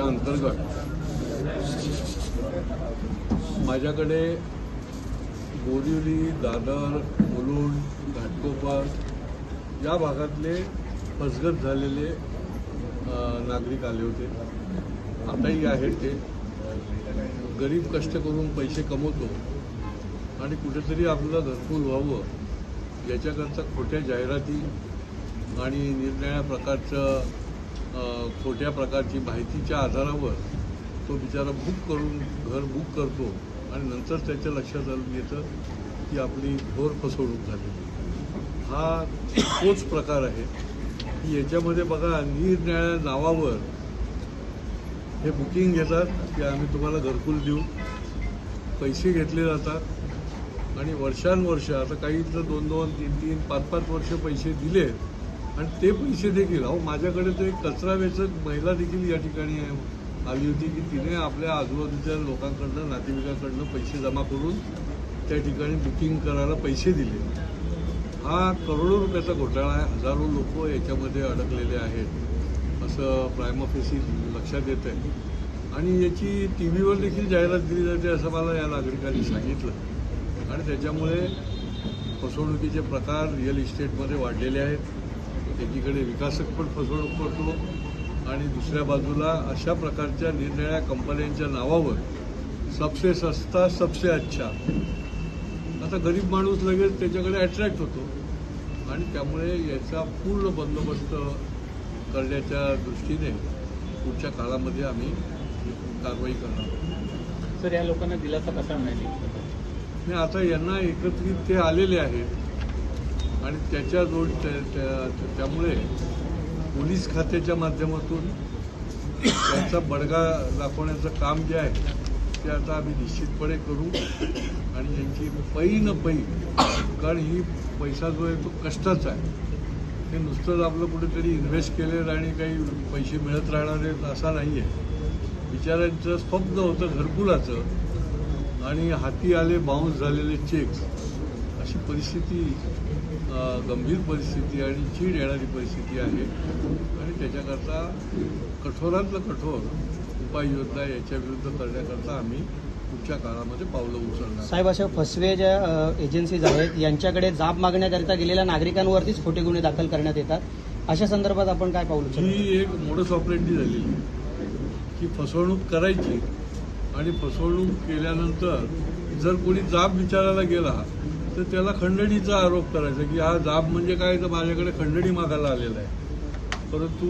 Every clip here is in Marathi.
त्या अंतर्गत माझ्याकडे बोरिवली दादर मुलुंड घाटकोपर या भागातले फसगत झालेले नागरिक आले होते. आताही आहेत ते. गरीब कष्ट करून पैसे कमवतो आणि कुठेतरी आपल्याला घरकुल व्हावं याच्याकरता खोट्या जाहिराती आणि निरनिळ्या प्रकारचं खोट्या प्रकारची माहितीच्या आधारावर तो बिचारा बुक करून घर बुक करतो आणि नंतर त्याच्या लक्षात आलं येतं की आपली घोर फसवणूक झालेली हा तोच प्रकार आहे की याच्यामध्ये बघा निरनिळ्या नावावर हे बुकिंग घेतात की आम्ही तुम्हाला घरकुल देऊ. पैसे घेतले जातात आणि वर्षानुवर्ष आता काही तर दोन दोन तीन तीन पाच पाच वर्ष पैसे दिले आणि ते पैसे देखील अहो माझ्याकडे तर एक कचरा वेचक महिला देखील या ठिकाणी आली होती की तिने आपल्या आजूबाजूच्या लोकांकडनं नातेवाईकांकडनं पैसे जमा करून त्या ठिकाणी बुकिंग करायला पैसे दिले. हा करोडो रुपयाचा घोटाळा आहे. हजारो लोक याच्यामध्ये अडकलेले आहेत असं प्रायम ऑफिसी लक्षात येत आहे. आणि याची टी व्हीवर देखील जाहिरात दिली जाते असं मला या नागरिकांनी सांगितलं. आणि त्याच्यामुळे फसवणुकीचे प्रकार रिअल इस्टेटमध्ये वाढलेले आहेत. एकीकडे विकासक पण फसवणूक करतो आणि दुसऱ्या बाजूला अशा प्रकारच्या निरनिळ्या कंपन्यांच्या नावावर सबसे सस्ता सबसे अच्छा. आता गरीब माणूस लगेच त्याच्याकडे अट्रॅक्ट होतो. आणि त्यामुळे याचा पूर्ण बंदोबस्त करण्याच्या दृष्टीने पुढच्या काळामध्ये आम्ही कारवाई करणार आहोत. सर या लोकांना दिलासा कसा मिळेल? आता यांना एकत्रित ते आलेले आहेत. आणि त्याच्या जोड त्या- त्या- त्यामुळे पोलीस खात्याच्या माध्यमातून त्यांचा बडगा दाखवण्याचं काम जे आहे ते आता आम्ही निश्चितपणे करू. आणि यांची पै न पै कारण ही पैसा जो आहे तो कष्टाचा आहे. हे नुसतंच आपलं कुठेतरी इन्व्हेस्ट केलेत आणि काही पैसे मिळत राहणार आहेत असा नाही आहे बिचाऱ्यांचं स्वप्न होतं घरकुलाचं. आणि हाती आले बाउन्स झालेले चेक्स अशी परिस्थिती गंभीर परिस्थिती आणि चीड येणारी परिस्थिती आहे. आणि त्याच्याकरता कठोरातलं कठोर उपाययोजना याच्या विरुद्ध करण्याकरता आम्ही पुढच्या काळामध्ये पावलं उचलणार. साहेब अशा फसवे ज्या एजन्सीज आहेत यांच्याकडे जाब मागण्याकरिता गेलेल्या नागरिकांवरतीच खोटे गुन्हे दाखल करण्यात येतात. अशा संदर्भात आपण काय उचलतो ही एक मोडस ऑपरेंडी झालेली की फसवणूक करायची आणि फसवणूक केल्यानंतर जर कोणी जाब विचारायला गेला तर त्याला खंडणीचा आरोप करायचा की हा जाब म्हणजे काय? तर माझ्याकडे खंडणी मागायला आलेला आहे. परंतु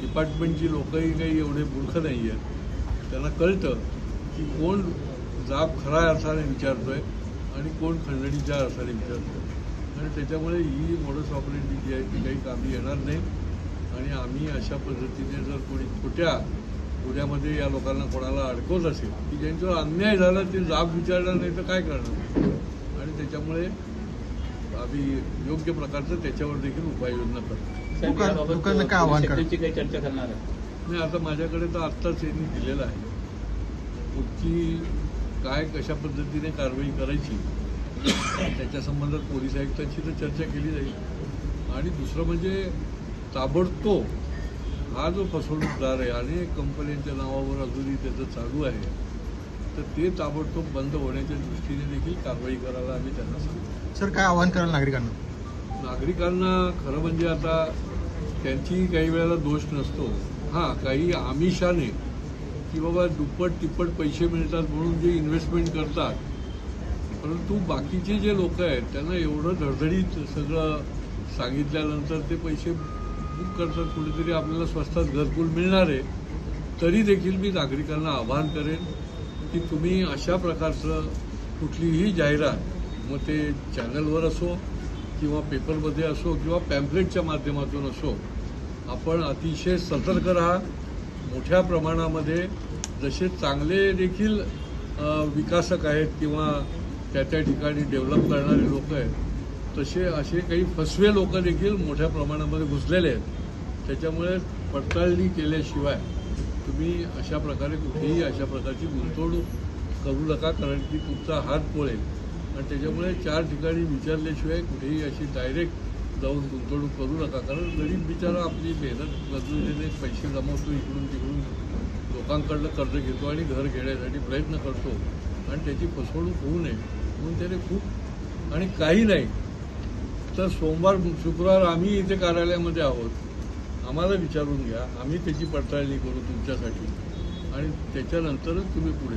डिपार्टमेंटची लोकही काही एवढे मूर्ख नाही आहेत त्यांना कळतं की कोण जाब खऱ्या विचारतो विचारतोय आणि कोण खंडणीच्या अर्थाने विचारतोय. आणि त्याच्यामुळे ही मोडस ऑपरेंडी जी आहे ती काही कामी येणार नाही. आणि आम्ही अशा पद्धतीने जर कोणी छोट्या पुण्यामध्ये या लोकांना कोणाला अडकवत असेल की ज्यांच्यावर अन्याय झाला ते जाब विचारणार नाही तर काय करणार? आणि त्याच्यामुळे आम्ही योग्य प्रकारचं त्याच्यावर देखील उपाययोजना करतो. काही चर्चा करणार आहे नाही आता माझ्याकडे तर आत्ताच यांनी दिलेलं आहे. पुढची काय कशा पद्धतीने कारवाई करायची त्याच्या संबंधात पोलीस आयुक्तांशी तर चर्चा केली जाईल. आणि दुसरं म्हणजे ताबडतोब हा जो फसवणूकदार आहे अनेक कंपन्यांच्या नावावर अजूनही त्याचं चालू आहे तर ते ताबडतोब बंद होण्याच्या दृष्टीने देखील कारवाई करायला आम्ही त्यांना सांगतो सर काय आव्हान कराल नागरिकांना? नागरिकांना खरं म्हणजे आता त्यांची काही वेळेला दोष नसतो. हां काही आमिषाने की बाबा दुप्पट तिप्पट पैसे मिळतात म्हणून जे इन्व्हेस्टमेंट करतात. परंतु बाकीचे जे लोक आहेत त्यांना एवढं धडधडीत सगळं सांगितल्यानंतर ते पैसे बुक करतात कुठेतरी आपल्याला स्वस्तात घरकुल मिळणार आहे. तरी देखील मी नागरिकांना आवाहन करेन की तुम्ही अशा प्रकारचं कुठलीही जाहिरात मग ते चॅनलवर असो किंवा पेपरमध्ये असो किंवा पॅम्पलेटच्या माध्यमातून असो आपण अतिशय सतर्क राहा. मोठ्या प्रमाणामध्ये जसे चांगले देखील विकासक आहेत किंवा त्या त्या ठिकाणी डेव्हलप करणारे लोक आहेत तसे असे काही फसवे लोक देखील मोठ्या प्रमाणामध्ये घुसलेले आहेत. त्याच्यामुळे पडताळणी केल्याशिवाय तुम्ही अशा प्रकारे कुठेही अशा प्रकारची गुंतवणूक करू नका कारण की तुमचा हात पोळेल. आणि त्याच्यामुळे चार ठिकाणी विचारल्याशिवाय कुठेही अशी डायरेक्ट जाऊन गुंतवणूक करू नका. कारण गरीब बिचारा आपली मेहनत मजुरीने पैसे जमवतो इकडून तिकडून लोकांकडनं कर्ज घेतो आणि घर घेण्यासाठी प्रयत्न करतो. आणि त्याची फसवणूक होऊ नये म्हणून त्याने खूप आणि काही नाही. तर सोमवार शुक्रवार आम्ही इथे कार्यालयामध्ये आहोत. आम्हाला विचारून घ्या. आम्ही त्याची पडताळणी करू तुमच्यासाठी. आणि त्याच्यानंतरच तुम्ही पुढे